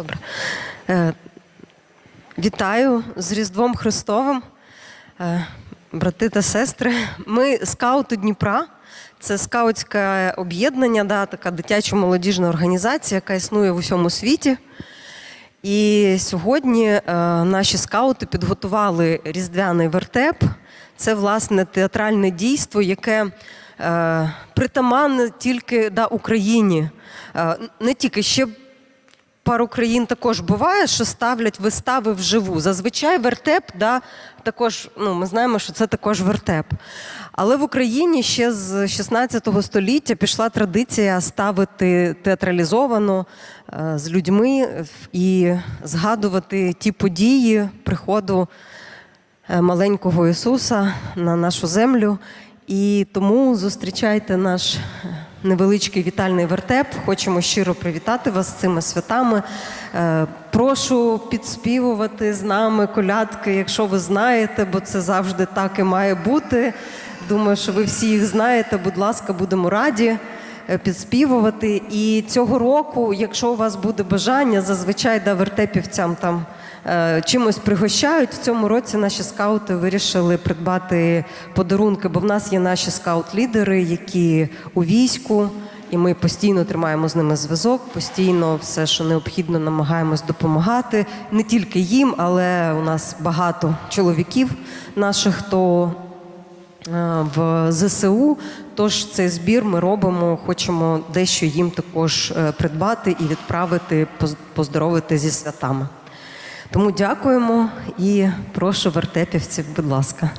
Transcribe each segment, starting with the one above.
Добре. Е, Вітаю з Різдвом Христовим, Е, брати та сестри. Ми скаути Дніпра. Це скаутське об'єднання, да, така дитячо-молодіжна організація, яка існує в усьому світі. І сьогодні е, наші скаути підготували різдвяний вертеп. Це власне театральне дійство, яке е, притаманне тільки да, Україні. Е, не тільки ще пару країн також буває, що ставлять вистави вживу. Зазвичай вертеп, да, також, ну, ми знаємо, що це також вертеп. Але в Україні ще з 16 століття пішла традиція ставити театралізовано е, з людьми і згадувати ті події приходу е, маленького Ісуса на нашу землю. І тому зустрічайте наш невеличкий вітальний вертеп. Хочемо щиро привітати вас з цими святами. Е, Прошу підспівувати з нами колядки, якщо ви знаєте, бо це завжди так і має бути. Думаю, що ви всі їх знаєте. Будь ласка, будемо раді е, підспівувати. І цього року, якщо у вас буде бажання, зазвичай да, вертепівцям там чимось пригощають. В цьому році наші скаути вирішили придбати подарунки, бо в нас є наші скаут-лідери, які у війську. І ми постійно тримаємо з ними зв'язок, постійно все, що необхідно, намагаємось допомагати не тільки їм, але у нас багато чоловіків наших, хто е, в ЗСУ. Тож цей збір ми робимо, хочемо дещо їм також е, придбати і відправити, поз- поздоровити зі святами. Тому дякуємо і прошу вертепівців, будь ласка.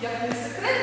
Як не секрет,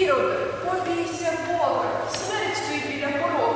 Іроде, побійся Бога, смерть твій біля порога.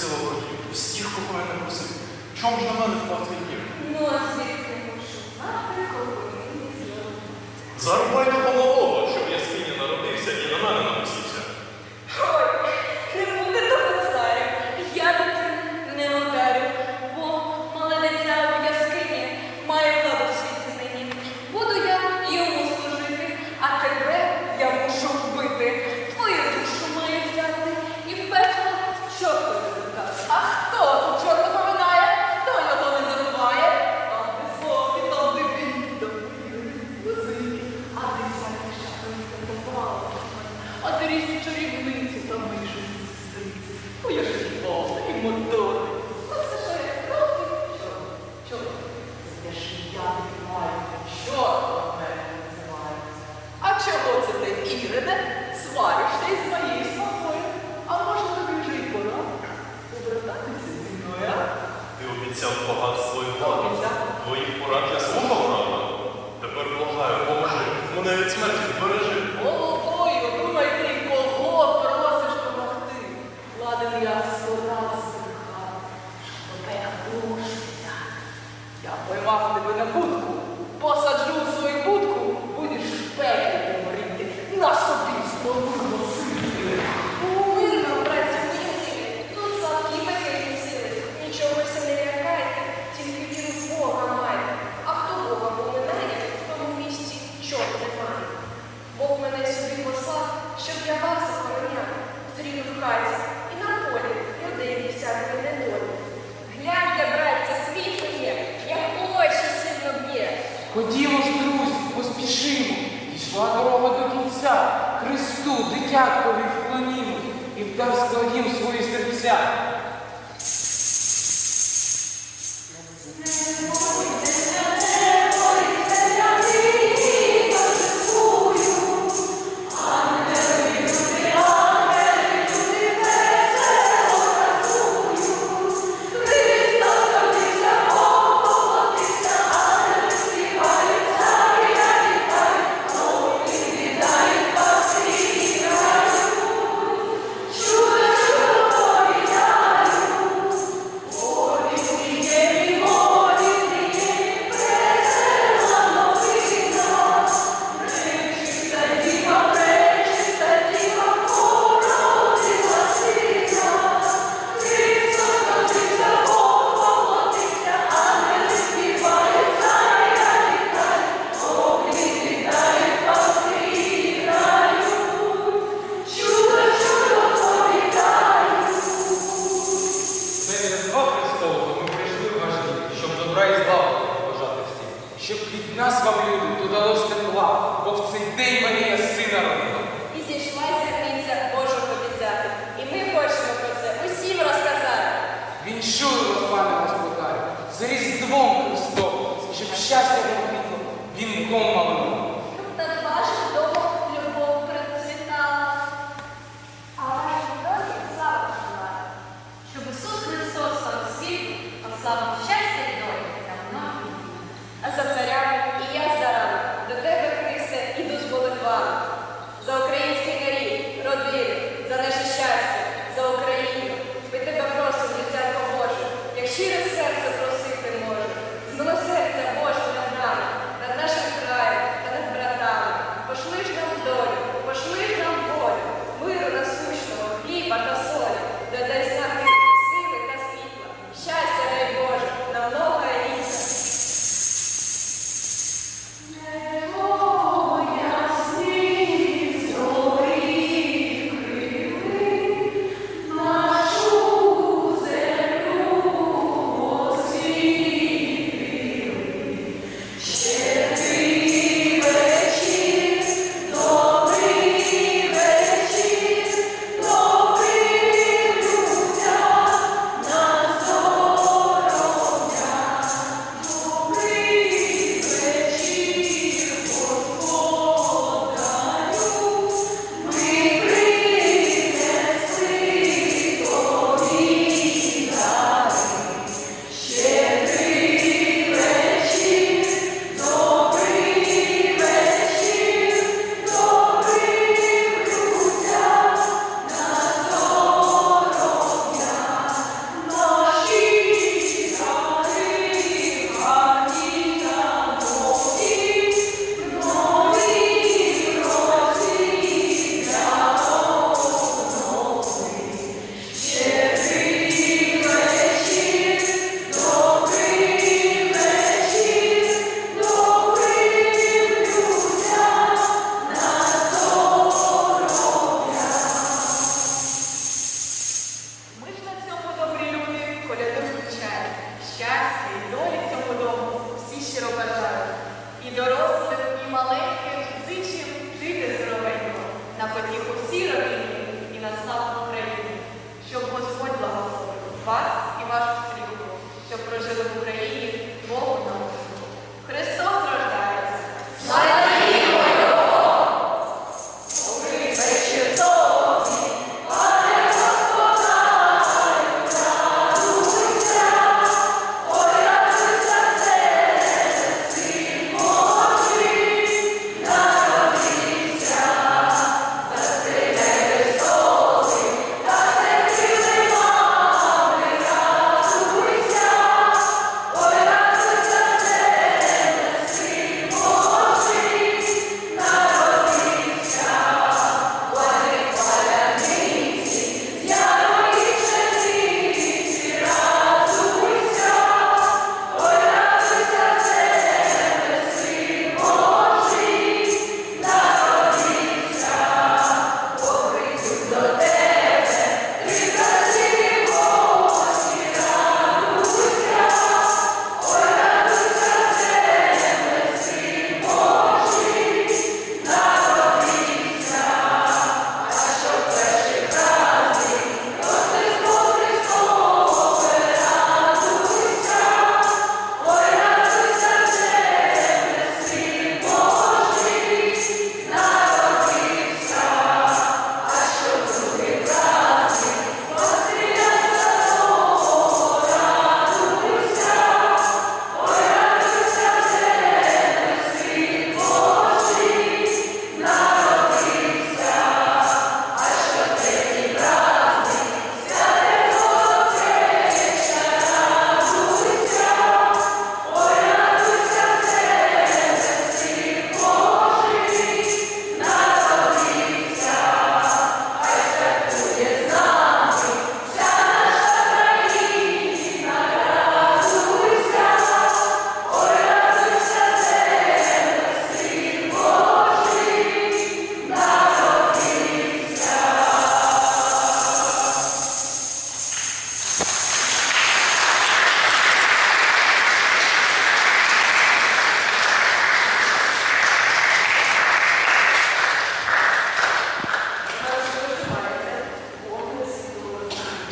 сила ворогів, всіх, кого я не просив. Чому ж на мене впав твій гнів? Ну, а звідки мушу? Завтра, коли мені зробити. Зарубай до.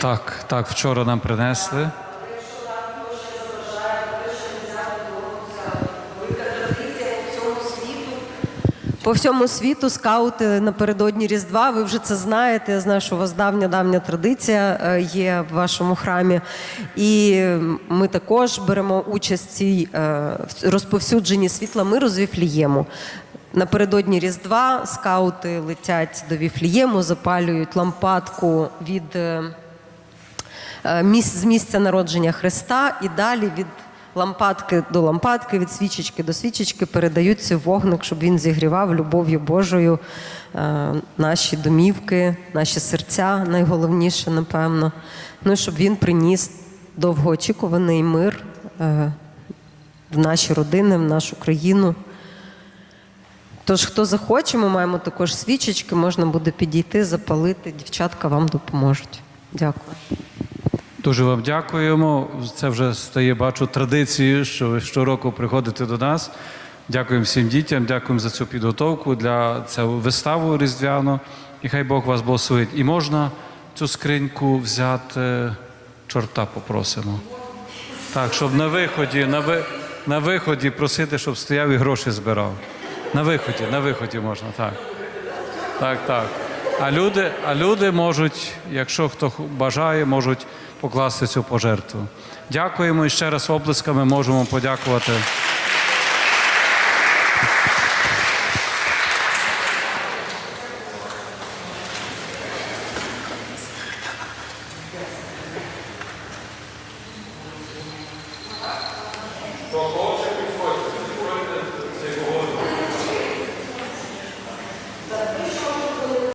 Так, так, вчора нам принесли. По всьому світу скаути напередодні Різдва. Ви вже це знаєте. Я знаю, що у вас давня давня традиція е, є в вашому храмі. І ми також беремо участь в цій е, розповсюдженні світла миру з Віфлієму. Напередодні Різдва скаути летять до Віфлієму, запалюють лампадку від е, з місця народження Христа і далі від лампадки до лампадки, від свічечки до свічечки передають цей вогник, щоб він зігрівав любов'ю Божою е, наші домівки, наші серця, найголовніше, напевно. Ну і щоб він приніс довгоочікуваний мир е, в наші родини, в нашу країну. Тож, хто захоче, ми маємо також свічечки, можна буде підійти, запалити. Дівчатка вам допоможуть. Дякую. Дуже вам дякуємо. Це вже стає, бачу, традицією, що ви щороку приходите до нас. Дякуємо всім дітям, дякуємо за цю підготовку для цю виставу різдвяну. І хай Бог вас благословить. І можна цю скриньку взяти, чорта попросимо. Так, щоб на виході, на, ви, на виході просити, щоб стояв і гроші збирав. На виході, на виході можна, так. Так, так. А люди, а люди можуть, якщо хто бажає, можуть покласти цю пожертву. Дякуємо і ще раз облисками можемо подякувати